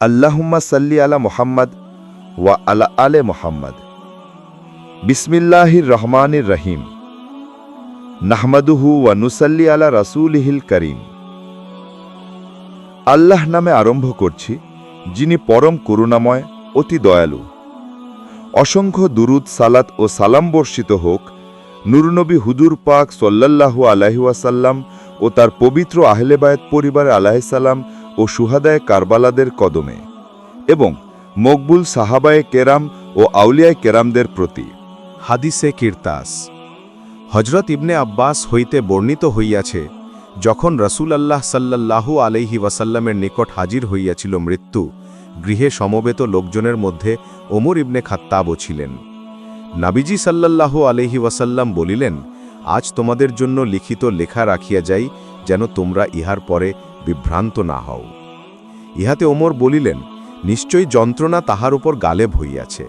আল্লাহুম্মা সাল্লি আলা মোহাম্মদ ওয়া আলা আলে মোহাম্মদ। বিসমিল্লাহির রহমানির রহিম। নাহমাদুহু ওয়া নুসাল্লি আলা রাসূলিহিল করিম। আল্লাহ নামে আরম্ভ করছি, যিনি পরম করুণাময়, অতি দয়ালু। অসংখ্য দুরুদ, সালাত ও সালাম বর্ষিত হোক, নুরনবী হুজুর পাক সল্লাল্লাহু আলাইহি ওয়াসাল্লাম ও তার পবিত্র আহলেবায়ত পরিবার আলাহিসাল্লাম ও সুহাদায় কারবালাদের কদমে এবং মকবুল সাহাবায়ে কেরাম ও আউলিয়ায় কেরামদের প্রতি। হাদিসে কিরতাস। হজরত ইবনে আব্বাস হইতে বর্ণিত হইয়াছে, যখন রসুল আল্লাহ সাল্লাল্লাহু আলাইহি ওয়াসাল্লামের নিকট হাজির হইয়াছিল মৃত্যু, গৃহে সমবেত লোকজনের মধ্যে ওমর ইবনে খাত্তাবও ছিলেন। নাবিজি সাল্লাল্লাহু আলাইহি ওয়াসাল্লাম বলিলেন, আজ তোমাদের জন্য লিখিত লেখা রাখিয়া যাই, যেন তোমরা ইহার পরে বিভ্রান্ত না হও। ইহাতে ওমর বলিলেন, নিশ্চয়ই যন্ত্রণা তাহার উপর গালেব হইয়াছে,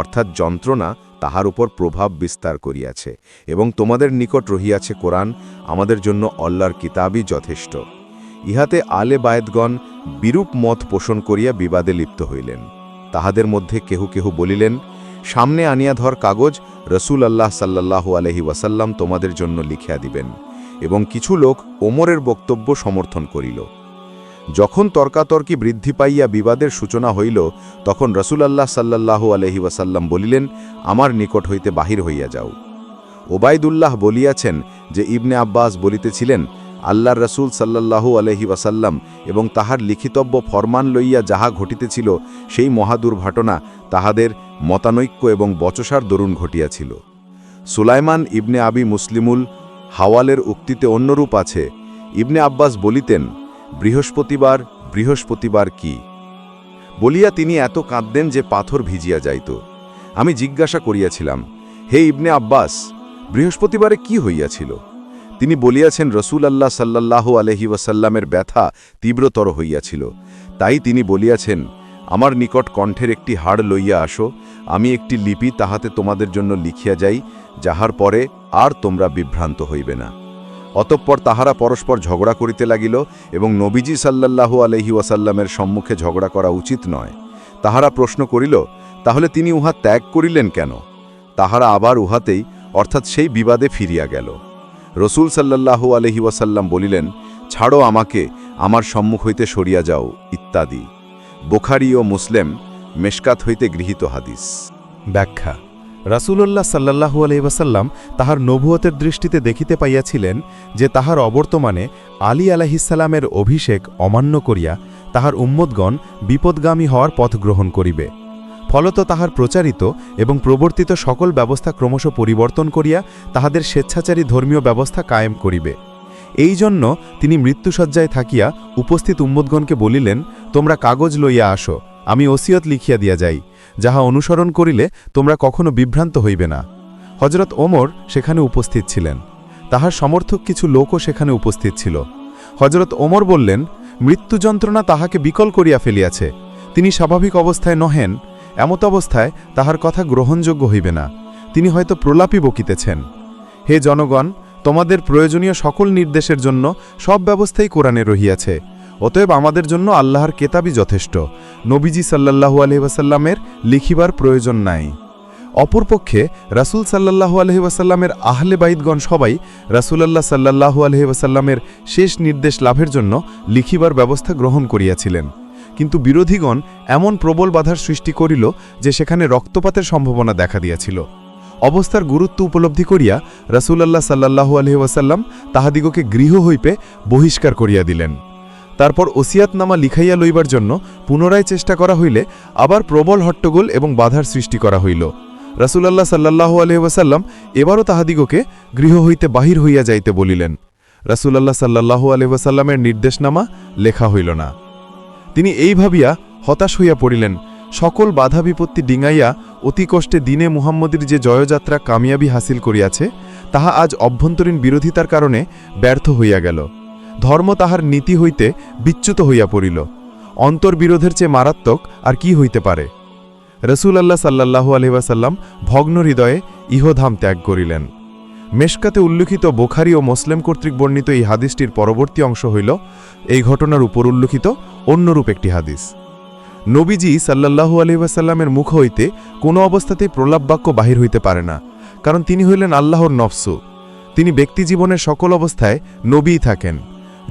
অর্থাৎ যন্ত্রণা তাহার উপর প্রভাব বিস্তার করিয়াছে, এবং তোমাদের নিকট রহিয়াছে কোরআন, আমাদের জন্য অল্লার কিতাবই যথেষ্ট। ইহাতে আলে বায়েদগণ বিরূপ মত পোষণ করিয়া বিবাদে লিপ্ত হইলেন। তাহাদের মধ্যে কেহু কেহু বলিলেন, সামনে আনিয়া ধর কাগজ, রসুল আল্লাহ সাল্লাল্লাহু আলহি ওয়াসাল্লাম তোমাদের জন্য লিখিয়া দিবেন, এবং কিছু লোক ওমরের বক্তব্য সমর্থন করিল। যখন তর্কাতর্কি বৃদ্ধি পাইয়া বিবাদের সূচনা হইল, তখন রসুলাল্লাহ সাল্লাল্লাহু আলহি ওয়াসাল্লাম বলিলেন, আমার নিকট হইতে বাহির হইয়া যাও। ওবায়দুল্লাহ বলিয়াছেন যে, ইবনে আব্বাস বলিতেছিলেন, আল্লাহর রসুল সাল্লাল্লাহু আলহি ওয়াসাল্লাম এবং তাহার লিখিতব্য ফরমান লইয়া যাহা ঘটিতেছিল, সেই মহাদুর্ঘটনা তাহাদের মতানৈক্য এবং বচসার দরুন ঘটিয়াছিল। সুলাইমান ইবনে আবি মুসলিমুল হাওয়ালের উক্তিতে অন্যরূপ আছে, ইবনে আব্বাস বলিতেন বৃহস্পতিবার বৃহস্পতিবার কি? বলিয়া তিনি এত কাঁদতেন যে পাথর ভিজিয়া যাইত। আমি জিজ্ঞাসা করিয়াছিলাম, হে ইবনে আব্বাস, বৃহস্পতিবারে কি হইয়াছিল? তিনি বলিয়াছেন, রসুল আল্লাহ সাল্লাহ আলহি ওয়াসাল্লামের ব্যথা তীব্রতর হইয়াছিল। তাই তিনি বলিয়াছেন, আমার নিকট কণ্ঠের একটি হাড় লইয়া আসো, আমি একটি লিপি তাহাতে তোমাদের জন্য লিখিয়া যাই, যাহার পরে আর তোমরা বিভ্রান্ত হইবে না। অতঃপর তাহারা পরস্পর ঝগড়া করিতে লাগিল এবং নবীজি সাল্লাল্লাহু আলহি ওয়াসাল্লামের সম্মুখে ঝগড়া করা উচিত নয়। তাহারা প্রশ্ন করিল, তাহলে তিনি উহা ত্যাগ করিলেন কেন? তাহারা আবার উহাতেই, অর্থাৎ সেই বিবাদে ফিরিয়া গেল। রসুল সাল্লাল্লাহু আলহি ওয়াসাল্লাম বলিলেন, ছাড়ো আমাকে, আমার সম্মুখ হইতে সরিয়া যাও, ইত্যাদি। বোখারি ও মুসলেম মেশকাত হইতে গৃহীত হাদিস। ব্যাখ্যা রাসূলুল্লাহ সাল্লাহু আলহিবাসাল্লাম তাহার নবুয়তের দৃষ্টিতে দেখিতে পাইয়াছিলেন যে তাহার অবর্তমানে আলী আলাহিসাল্লামের অভিষেক অমান্য করিয়া তাহার উম্মদগণ বিপদগামী হওয়ার পথ গ্রহণ করিবে। ফলত তাহার প্রচারিত এবং প্রবর্তিত সকল ব্যবস্থা ক্রমশ পরিবর্তন করিয়া তাহাদের স্বেচ্ছাচারী ধর্মীয় ব্যবস্থা কায়েম করিবে। এই জন্য তিনি মৃত্যুসজ্জায় থাকিয়া উপস্থিত উম্মদগণকে বলিলেন, তোমরা কাগজ লইয়া আসো, আমি ওসিয়ত লিখিয়া দিয়া যাই। যাহা অনুসরণ করিলে তোমরা কখনো বিভ্রান্ত হইবে না। হজরত ওমর সেখানে উপস্থিত ছিলেন। তাহার সমর্থক কিছু লোকও সেখানে উপস্থিত ছিল। হজরত ওমর বললেন, মৃত্যু যন্ত্রণা তাহাকে বিকল করিয়া ফেলিয়াছে। তিনি স্বাভাবিক অবস্থায় নহেন, এমত অবস্থায় তাহার কথা গ্রহণযোগ্য হইবে না। তিনি হয়তো প্রলাপই বকিতেছেন। হে জনগণ, তোমাদের প্রয়োজনীয় সকল নির্দেশের জন্য সব ব্যবস্থাই কোরআনে রহিয়াছে। অতএব আমাদের জন্য আল্লাহর কেতাবই যথেষ্ট। নবীজি সাল্লাহু আলহিবাসাল্লামের লিখিবার প্রয়োজন নাই। অপরপক্ষে রাসুল সাল্লাহু আলহিবাসাল্লামের আহলে বাইদগণ সবাই রাসুলাল্লাহ সাল্লাহু আলহিবাসাল্লামের শেষ নির্দেশ লাভের জন্য লিখিবার ব্যবস্থা গ্রহণ করিয়াছিলেন। কিন্তু বিরোধীগণ এমন প্রবল বাধার সৃষ্টি করিল যে সেখানে রক্তপাতের সম্ভাবনা দেখা দিয়াছিল। অবস্থার গুরুত্ব উপলব্ধি করিয়া রাসুলাল্লাহ সাল্লাহু আলহিবাসাল্লাম তাহাদিগকে গৃহ হইপে বহিষ্কার করিয়া দিলেন। তারপর ওসিয়াতনামা লিখাইয়া লইবার জন্য পুনরায় চেষ্টা করা হইলে আবার প্রবল হট্টগোল এবং বাধার সৃষ্টি করা হইল। রাসুলাল্লাহ সাল্লাহু আলহিবাসাল্লাম এবারও তাহাদিগকে গৃহ হইতে বাহির হইয়া যাইতে বলিলেন। রাসুলাল্লাহ সাল্লাহু আলহিবাসাল্লামের নির্দেশনামা লেখা হইল না। তিনি এই ভাবিয়া হতাশ হইয়া পড়িলেন। সকল বাধা বিপত্তি ডিঙাইয়া অতি কষ্টে দিনে মুহাম্মদের যে জয়যাত্রা কামিয়াবি হাসিল করিয়াছে, তাহা আজ অভ্যন্তরীণ বিরোধিতার কারণে ব্যর্থ হইয়া গেল। ধর্ম তাহার নীতি হইতে বিচ্যুত হইয়া পড়িল। অন্তর্বিরোধের চেয়ে মারাত্মক আর কি হইতে পারে? রসুল আল্লাহ সাল্লাহু আলহিবাসাল্লাম ভগ্ন হৃদয়ে ইহধাম ত্যাগ করিলেন। মেশকাতে উল্লিখিত বোখারি ও মুসলিম কর্তৃক বর্ণিত এই হাদিসটির পরবর্তী অংশ হইল, এই ঘটনার উপর উল্লিখিত অন্যরূপ একটি হাদিস। নবীজি সাল্লাল্লাহু আলহিবাসাল্লামের মুখ হইতে কোনো অবস্থাতেই প্রলাপ বাক্য বাহির হইতে পারে না, কারণ তিনি হইলেন আল্লাহর নফসু। তিনি ব্যক্তি জীবনের সকল অবস্থায় নবীই থাকেন।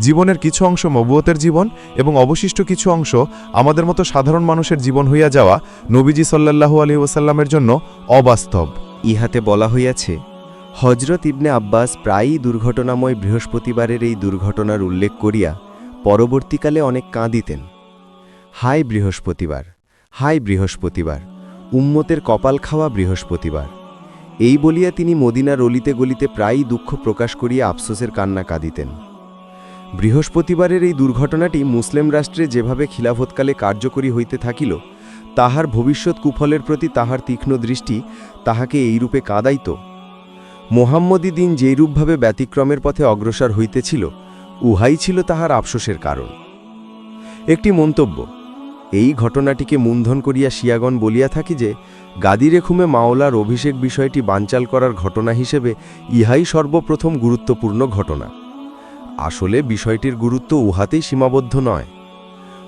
জীবনের কিছু অংশ মবুয়তের জীবন এবং অবশিষ্ট কিছু অংশ আমাদের মতো সাধারণ মানুষের জীবন হইয়া যাওয়া নবীজি সাল্লাল্লাহু আলী ওসাল্লামের জন্য অবাস্তব। ইহাতে বলা হইয়াছে হজরত ইবনে আব্বাস প্রায়ই দুর্ঘটনাময় বৃহস্পতিবারের এই দুর্ঘটনার উল্লেখ করিয়া পরবর্তীকালে অনেক কাঁদিতেন। হাই বৃহস্পতিবার হাই বৃহস্পতিবার, উম্মতের কপাল খাওয়া বৃহস্পতিবার। এই বলিয়া তিনি মদিনার অলিতে গলিতে প্রায়ই দুঃখ প্রকাশ করিয়া আফসোসের কান্না কাঁদিতেন। বৃহস্পতিবারের এই দুর্ঘটনাটি মুসলিম রাষ্ট্রে যেভাবে খিলাফতকালে কার্যকরী হইতে থাকিল, তাহার ভবিষ্যৎ কুফলের প্রতি তাহার তীক্ষ্ণ দৃষ্টি তাহাকে এইরূপে কাঁদাইত। মোহাম্মদী দিন যেইরূপভাবে ব্যতিক্রমের পথে অগ্রসর হইতেছিল, উহাই ছিল তাহার আফসোসের কারণ। একটি মন্তব্য, এই ঘটনাটিকে মূলধন করিয়া শিয়াগণ বলিয়া থাকি যে গাদিরেখুমে মাওলার অভিষেক বিষয়টি বানচাল করার ঘটনা হিসেবে ইহাই সর্বপ্রথম গুরুত্বপূর্ণ ঘটনা। আসলে বিষয়টির গুরুত্ব উহাতেই সীমাবদ্ধ নয়।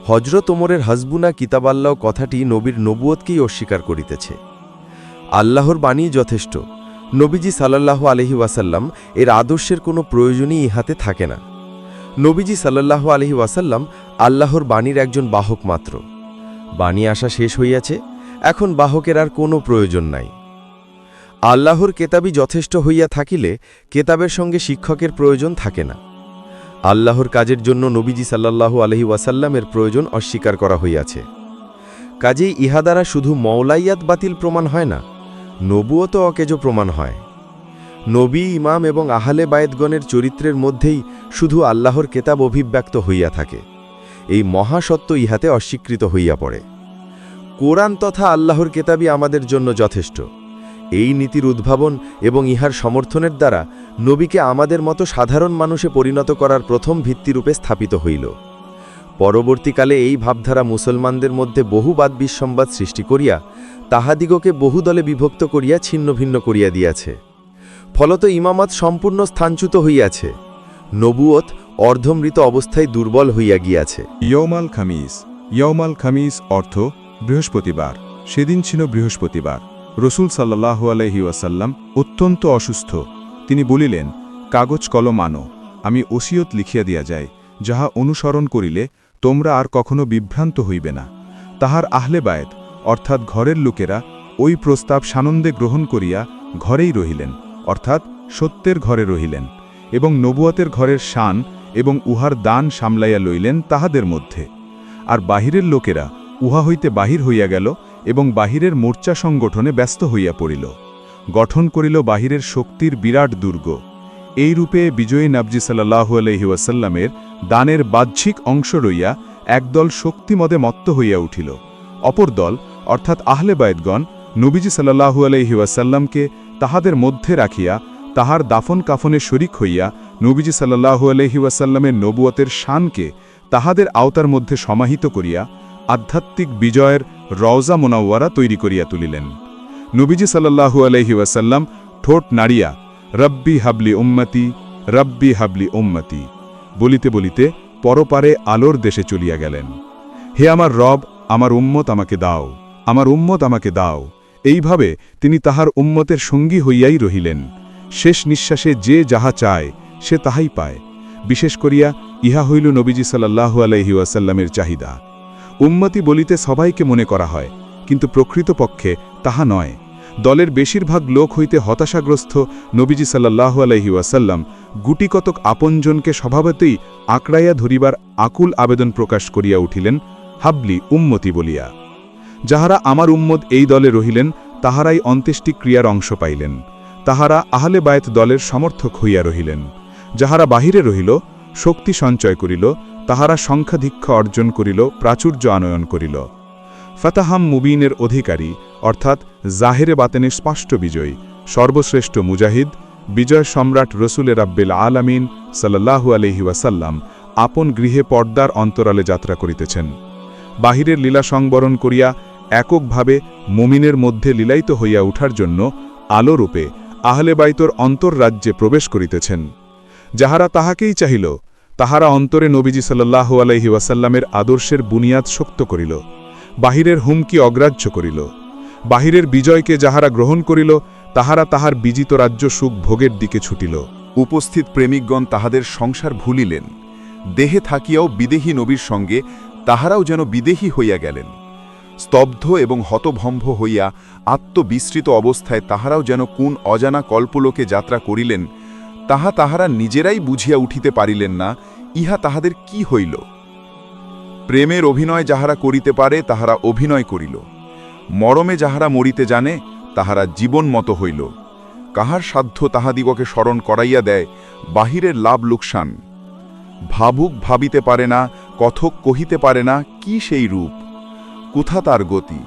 হজরত ওমরের হাসবুনা কিতাবাল্লাহ কথাটি নবীর নবুয়তকেই অস্বীকার করিতেছে। আল্লাহর বাণী যথেষ্ট। নবীজি সাল্লাহ আলহি ওয়াসাল্লাম এর আদর্শের কোনো প্রয়োজনই ইহাতে থাকে না। নবীজি সাল্লাহ আলহি ওয়াসাল্লাম আল্লাহর বাণীর একজন বাহক মাত্র। বাণী আসা শেষ হইয়াছে, এখন বাহকের আর কোনো প্রয়োজন নাই। আল্লাহর কেতাবই যথেষ্ট হইয়া থাকিলে কেতাবের সঙ্গে শিক্ষকের প্রয়োজন থাকে না। আল্লাহর কাজের জন্য নবীজি সাল্লাল্লাহু আলহি ওয়াসাল্লামের প্রয়োজন অস্বীকার করা হইয়াছে। কাজেই ইহা দ্বারা শুধু মৌলাইয়াত বাতিল প্রমাণ হয় না নবুয়ত অকেজ প্রমাণ হয়। নবী, ইমাম এবং আহলে বায়েতগণের চরিত্রের মধ্যেই শুধু আল্লাহর কেতাব অভিব্যক্ত হইয়া থাকে। এই মহাসত্য ইহাতে অস্বীকৃত হইয়া পড়ে। কোরআন তথা আল্লাহর কেতাবই আমাদের জন্য যথেষ্ট। এই নীতির উদ্ভাবন এবং ইহার সমর্থনের দ্বারা নবীকে আমাদের মতো সাধারণ মানুষে পরিণত করার প্রথম ভিত্তিরূপে স্থাপিত হইল। পরবর্তীকালে এই ভাবধারা মুসলমানদের মধ্যে বহু বাদ বিসম্বাদ সৃষ্টি করিয়া তাহাদিগকে বহু দলে বিভক্ত করিয়া ছিন্ন ভিন্ন করিয়া দিয়াছে। ফলত ইমামাত সম্পূর্ণ স্থানচ্যুত হইয়াছে। নবুয়ত অর্ধমৃত অবস্থায় দুর্বল হইয়া গিয়াছে। ইয়মাল খামিস। ইয়মাল খামিস অর্থ বৃহস্পতিবার। সেদিন ছিল বৃহস্পতিবার। রসুল সাল্লাহু আলহি ওয়াসাল্লাম অত্যন্ত অসুস্থ। তিনি বলিলেন, কাগজ কলম আনো, আমি ওসিয়ত লিখিয়া দিয়া যায় যাহা অনুসরণ করিলে তোমরা আর কখনো বিভ্রান্ত হইবে না। তাহার আহলে বায়েত, অর্থাৎ ঘরের লোকেরা, ওই প্রস্তাব সানন্দে গ্রহণ করিয়া ঘরেই রহিলেন, অর্থাৎ সত্যের ঘরে রহিলেন, এবং নবুয়াতের ঘরের শান এবং উহার দান সামলাইয়া লইলেন তাহাদের মধ্যে। আর বাহিরের লোকেরা উহা হইতে বাহির হইয়া গেল এবং বাহিরের মোর্চা সংগঠনে ব্যস্ত হইয়া পড়িল। গঠন করিল বাহিরের শক্তির বিরাট দুর্গ। এই রূপে বিজয়ী নাবজি সাল্লাহু আলহি ওয়াসাল্লামের দানের বাহ্যিক অংশ রইয়া একদল শক্তিমদে মত্ত হইয়া উঠিল। অপর দল, অর্থাৎ আহলে বায়দগণ নবীজি সাল্লাহু আলহি ওয়াসাল্লামকে তাহাদের মধ্যে রাখিয়া তাহার দাফন কাফনে শরিক হইয়া নবীজি সাল্লাহু আলহি ওয়াসাল্লামের নবুয়তের শানকে তাহাদের আওতার মধ্যে সমাহিত করিয়া আধ্যাত্মিক বিজয়ের রওজা মোনাওয়ারা তৈরি করিয়া তুলিলেন। নবীজি সাল্লাহু আলহি ওয়াসাল্লাম ঠোঁট নাড়িয়া, রব্বি হাবলি উম্মতি, রব্বি হাবলি উম্মতি, বলিতে বলিতে পরপারে আলোর দেশে চলিয়া গেলেন। হে আমার রব, আমার উম্মত আমাকে দাও, আমার উম্মত আমাকে দাও। এইভাবে তিনি তাহার উম্মতের সঙ্গী হইয়াই রহিলেন। শেষ নিঃশ্বাসে যে যাহা চায়, সে তাহাই পায়। বিশেষ করিয়া ইহা হইল নবীজি সাল্লাহু আলহি ওয়াসাল্লামের চাহিদা। উম্মতি বলিতে সবাইকে মনে করা হয়, কিন্তু প্রকৃতপক্ষে তাহা নয়। দলের বেশিরভাগ লোক হইতে হতাশাগ্রস্ত নবীজি সাল্লাহু আলহি ওয়াসাল্লাম গুটিকতক আপনজনকে স্বভাবতেই আঁকড়াইয়া ধরিবার আকুল আবেদন প্রকাশ করিয়া উঠিলেন, হাবলি উম্মতি বলিয়া। যাহারা আমার উম্মত এই দলে রহিলেন, তাহারাই অন্ত্যেষ্টি ক্রিয়ার অংশ পাইলেন। তাহারা আহলে বায়েত দলের সমর্থক হইয়া রহিলেন। যাহারা বাহিরে রহিল, শক্তি সঞ্চয় করিল তাহারা সংখ্যাধিক্ষ অর্জন করিল, প্রাচুর্য আনয়ন করিল। ফাতাহাম মুবিনের অধিকারী, অর্থাৎ জাহেরে বাতেনে স্পষ্ট বিজয়ী, সর্বশ্রেষ্ঠ মুজাহিদ, বিজয় সম্রাট রসুলের আব্বেল আলামিন সাল্লাহু আলহি ওয়াসাল্লাম আপন গৃহে পর্দার অন্তরালে যাত্রা করিতেছেন। বাহিরের লীলা সংবরণ করিয়া এককভাবে মুমিনের মধ্যে লীলায়িত হইয়া উঠার জন্য আলোরূপে আহলে বাইতর অন্তর্রাজ্যে প্রবেশ করিতেছেন। যাহারা তাহাকেই চাহিল তাহারা অন্তরে নবীজি সাল্লাহু আলাইহি ওয়াসাল্লামের আদর্শের বুনিয়াদ শক্ত করিল, বাহিরের হুমকি অগ্রাহ্য করিল, বাহিরের বিজয়কে যাহারা গ্রহণ করিল, তাহারা তাহার বিজিত রাজ্য সুখ ভোগের দিকে ছুটিল। উপস্থিত প্রেমিকগণ তাহাদের সংসার ভুলিলেন, দেহে থাকিয়াও বিদেহী নবীর সঙ্গে তাহারাও যেন বিদেহী হইয়া গেলেন। স্তব্ধ এবং হতভম্ব হইয়া আত্মবিস্তৃত অবস্থায় তাহারাও যেন কোন অজানা কল্পলোকে যাত্রা করিলেন তাহা তাহারা নিজেরাই বুঝিয়া উঠিতে পারিলেন না, ইহা তাহাদের কি হইল? প্রেমের অভিনয় যাহারা করিতে পারে, তাহারা অভিনয় করিল। মরমে যাহারা মরিতে জানে, তাহারা জীবন মতো হইল। কাহার সাধ্য তাহাদিগকে স্মরণ করাইয়া দেয়, বাহিরের লাভ লোকসান। ভাবুক ভাবিতে পারে না, কথক কহিতে পারে না, কি সেই রূপ? কোথা তার গতি?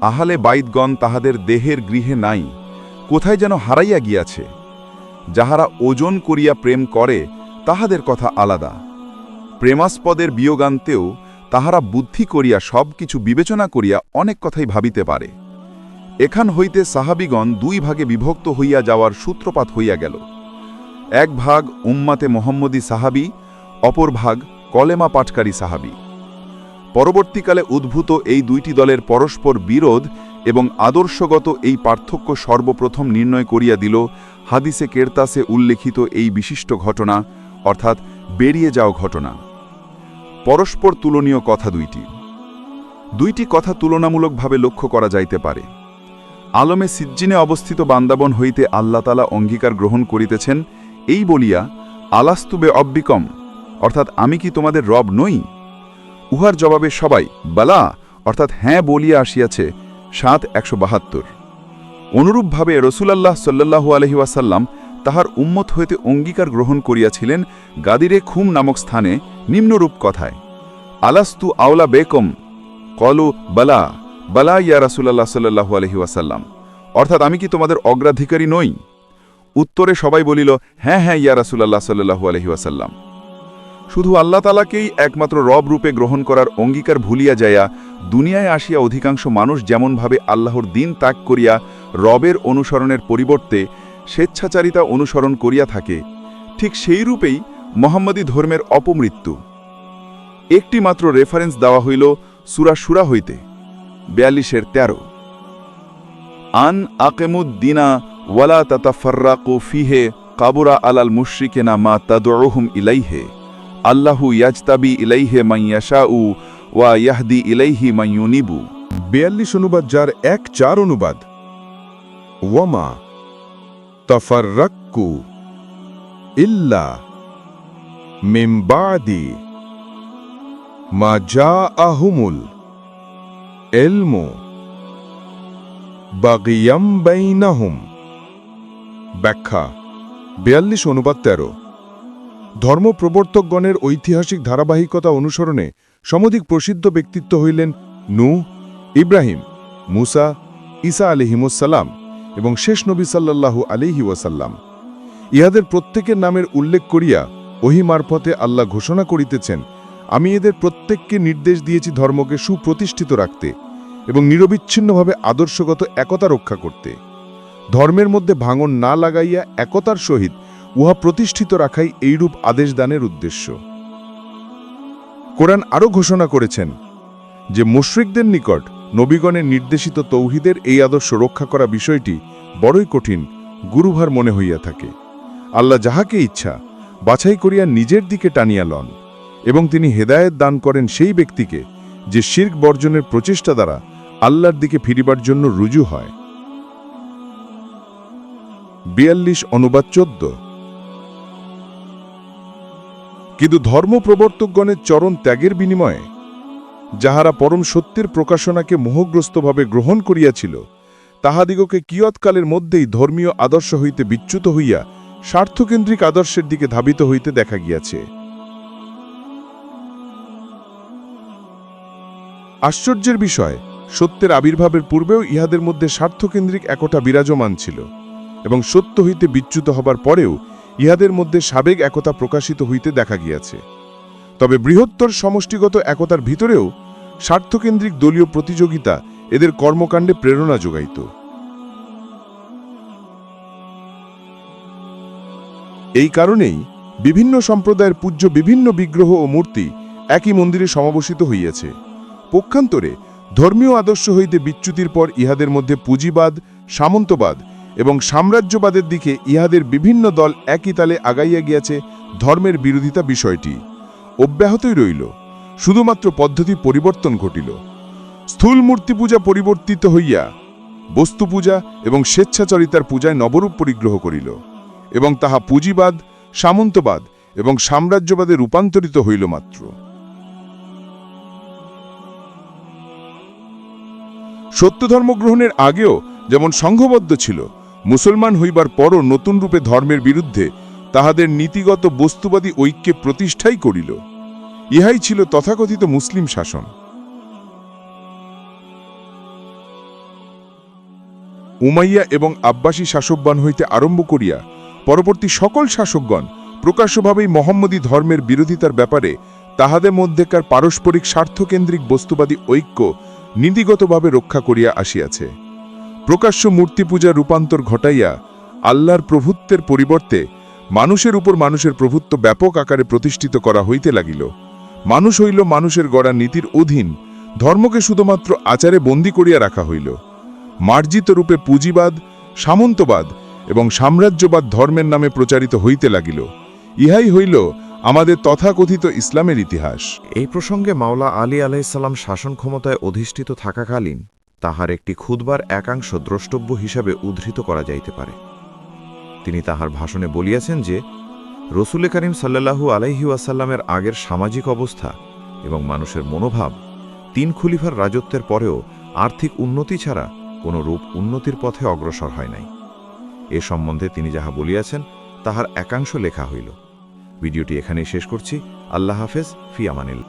আহালে বাইদগণ তাহাদের দেহের গৃহে নাই, কোথায় যেন হারাইয়া গিয়াছে। যাহারা ওজন করিয়া প্রেম করে, তাহাদের কথা আলাদা। প্রেমাস্পদের বিয়োগান্তেও তাহারা বুদ্ধি করিয়া সব কিছু বিবেচনা করিয়া অনেক কথাই ভাবিতে পারে। এখান হইতে সাহাবিগণ দুই ভাগে বিভক্ত হইয়া যাওয়ার সূত্রপাত হইয়া গেল। এক ভাগ উম্মাতে মোহাম্মদী সাহাবি, অপর ভাগ কলেমা পাটকারী সাহাবি। পরবর্তীকালে উদ্ভূত এই দুইটি দলের পরস্পর বিরোধ এবং আদর্শগত এই পার্থক্য সর্বপ্রথম নির্ণয় করিয়া দিল হাদিসে কেরতাসে উল্লেখিত এই বিশিষ্ট ঘটনা, অর্থাৎ বেরিয়ে যাও ঘটনা। পরস্পর তুলনীয় কথা দুইটি। দুইটি কথা তুলনামূলকভাবে লক্ষ্য করা যাইতে পারে। আলমে সিজ্জিনে অবস্থিত বান্দাবন হইতে আল্লাতালা অঙ্গীকার গ্রহণ করিতেছেন, এই বলিয়া, আলাস্তুবে অব্বিকম অর্থাৎ, আমি কি তোমাদের রব নই? উহার জবাবে সবাই, বালা অর্থাৎ হ্যাঁ বলিয়া আসিয়াছে, সাত একশো বাহাত্তর। অনুরূপভাবে রসুলাল্লাহ সাল্লাহু আলহি ওয়াসাল্লাম তাহার উম্মত হইতে অঙ্গীকার গ্রহণ করিয়াছিলেন গাদিরে খুম নামক স্থানে নিম্নরূপ কথায়, আলাস্তু আওলা বেকম কলু বালা বালা ইয়া রাসুলাল্লাহ সাল্লাহু আলহি ওয়াসাল্লাম অর্থাৎ আমি কি তোমাদের অগ্রাধিকারী নই? উত্তরে সবাই বলিল হ্যাঁ হ্যাঁ ইয়া রাসুলাল্লাহ সাল্লাহু আলহি ওয়াসাল্লাম শুধু আল্লাহ তালাকেই একমাত্র রব রূপে গ্রহণ করার অঙ্গীকার ভুলিয়া যাইয়া দুনিয়ায় আসিয়া অধিকাংশ মানুষ যেমনভাবে আল্লাহর দিন ত্যাগ করিয়া রবের অনুসরণের পরিবর্তে স্বেচ্ছাচারিতা অনুসরণ করিয়া থাকে, ঠিক সেই রূপেই মোহাম্মদী ধর্মের অপমৃত্যু। একটি মাত্র রেফারেন্স দেওয়া হইল সুরা সুরা হইতে, বিয়াল্লিশের তেরো। আন আকেমুদ্দিনা ওয়ালা তাতাফার্রাকু ফিহে কাবুরা আলাল মুশরিকেনা মা তাদুহুম ইলাইহে। আল্লাহু ইয়াজতাবি ইলাইহে মাইয়াশাউ ওয়া ইয়াহদি ইলাইহি মাইয়ুনিবু বিয়াল্লিশ অনুবাদ যার এক চার অনুবাদ। ওয়ামা তফার্রাক্কু ইল্লা মিমবাদি মা যা আহুমুল এলমো বাগিয়াম বাইনাহুম। ব্যাখ্যা, বিয়াল্লিশ অনুবাদ তেরো। ধর্মপ্রবর্তকগণের ঐতিহাসিক ধারাবাহিকতা অনুসরণে সমধিক প্রসিদ্ধ ব্যক্তিত্ব হইলেন নু ইব্রাহিম, মুসা, ঈসা আলিহিমুসাল্লাম এবং শেষ নবী সাল্লাল্লাহু আলিহি ওয়াসাল্লাম। ইহাদের প্রত্যেকের নামের উল্লেখ করিয়া ওহি মারফতে আল্লাহ ঘোষণা করিতেছেন, আমি এদের প্রত্যেককে নির্দেশ দিয়েছি ধর্মকে সুপ্রতিষ্ঠিত রাখতে এবং নিরবিচ্ছিন্নভাবে আদর্শগত একতা রক্ষা করতে। ধর্মের মধ্যে ভাঙন না লাগাইয়া একতার সহিত উহা প্রতিষ্ঠিত রাখাই এইরূপ আদেশ দানের উদ্দেশ্য। কোরআন আরও ঘোষণা করেছেন যে মুশরিকদের নিকট নবীগণের নির্দেশিত তৌহিদের এই আদর্শ রক্ষা করা বিষয়টি বড়ই কঠিন, গুরুভার মনে হইয়া থাকে। আল্লাহ যাহাকে ইচ্ছা, বাছাই করিয়া নিজের দিকে টানিয়া লন এবং তিনি হেদায়েত দান করেন সেই ব্যক্তিকে যে শির্ক বর্জনের প্রচেষ্টা দ্বারা আল্লাহর দিকে ফিরিবার জন্য রুজু হয়। বিয়াল্লিশ অনুবাদ চোদ্দ। কিন্তু ধর্মপ্রবর্তকগণের চরণ ত্যাগের বিনিময়ে যাহারা পরম সত্যের প্রকাশনাকে মোহগ্রস্তভাবে গ্রহণ করিয়াছিল, তাহাদিগকে কিয়ৎকালের মধ্যেই ধর্মীয় আদর্শ হইতে বিচ্যুত হইয়া স্বার্থকেন্দ্রিক আদর্শের দিকে ধাবিত হইতে দেখা গিয়াছে। আশ্চর্যের বিষয়, সত্যের আবির্ভাবের পূর্বেও ইহাদের মধ্যে স্বার্থকেন্দ্রিক একতা বিরাজমান ছিল এবং সত্য হইতে বিচ্যুত হবার পরেও ইহাদের মধ্যে সাবেক একতা প্রকাশিত হইতে দেখা গিয়াছে। তবে বৃহত্তর সমষ্টিগত একতার ভিতরেও স্বার্থকেন্দ্রিক দলীয় প্রতিযোগিতা এদের কর্মকাণ্ডে প্রেরণা যোগাইত। এই কারণেই বিভিন্ন সম্প্রদায়ের পূজ্য বিভিন্ন বিগ্রহ ও মূর্তি একই মন্দিরে সমাবেশিত হইয়াছে। পক্ষান্তরে ধর্মীয় আদর্শ হইতে বিচ্যুতির পর ইহাদের মধ্যে পুঁজিবাদ, সামন্তবাদ এবং সাম্রাজ্যবাদের দিকে ইহাদের বিভিন্ন দল একই তালে আগাইয়া গিয়াছে ধর্মের বিরোধিতা বিষয়টি। অব্যাহতই রইল। শুধুমাত্র পদ্ধতি পরিবর্তন ঘটিল। স্থূল মূর্তি পূজা পরিবর্তিত হইয়া বস্তু পূজা এবং স্বেচ্ছাচরিতার পূজায় নবরূপ পরিগ্রহ করিল এবং তাহা পুঁজিবাদ, সামন্তবাদ এবং সাম্রাজ্যবাদে রূপান্তরিত হইল মাত্র। সত্য ধর্ম গ্রহণের আগেও যেমন সংঘবদ্ধ ছিল মুসলমান হইবার পরও নতুন রূপে ধর্মের বিরুদ্ধে তাহাদের নীতিগত বস্তুবাদী ঐক্যে প্রতিষ্ঠাই করিল। ইহাই ছিল তথাকথিত মুসলিম শাসন। উমাইয়া এবং আব্বাসী শাসকগণ হইতে আরম্ভ করিয়া পরবর্তী সকল শাসকগণ প্রকাশ্যভাবেই মোহাম্মদী ধর্মের বিরোধিতার ব্যাপারে তাহাদের মধ্যেকার পারস্পরিক স্বার্থকেন্দ্রিক বস্তুবাদী ঐক্য নীতিগতভাবে রক্ষা করিয়া আসিয়াছে। প্রকাশ্য মূর্তি পূজা রূপান্তর ঘটাইয়া আল্লাহর প্রভুত্বের পরিবর্তে মানুষের উপর মানুষের প্রভুত্ব ব্যাপক আকারে প্রতিষ্ঠিত করা হইতে লাগিল। মানুষ হইল মানুষের গড়া নীতির অধীন, ধর্মকে শুধুমাত্র আচারে বন্দী করিয়া রাখা হইল। মার্জিত রূপে পুঁজিবাদ, সামন্তবাদ এবং সাম্রাজ্যবাদ ধর্মের নামে প্রচারিত হইতে লাগিল। ইহাই হইল আমাদের তথাকথিত ইসলামের ইতিহাস। এই প্রসঙ্গে মাওলা আলী আলাইসাল্লাম শাসন ক্ষমতায় অধিষ্ঠিত থাকাকালীন তাহার একটি ক্ষুদবার একাংশ দ্রষ্টব্য হিসাবে উদ্ধৃত করা যাইতে পারে। তিনি তাহার ভাষণে বলিয়াছেন যে, রসুল করিম সাল্লাহু আলাইহি আগের সামাজিক অবস্থা এবং মানুষের মনোভাব তিন খলিফার রাজত্বের পরেও আর্থিক উন্নতি ছাড়া কোনো রূপ উন্নতির পথে অগ্রসর হয় নাই। এ সম্বন্ধে তিনি যাহা বলিয়াছেন, তাহার একাংশ লেখা হইল। ভিডিওটি এখানেই শেষ করছি। আল্লাহ হাফেজ, ফি আমানিল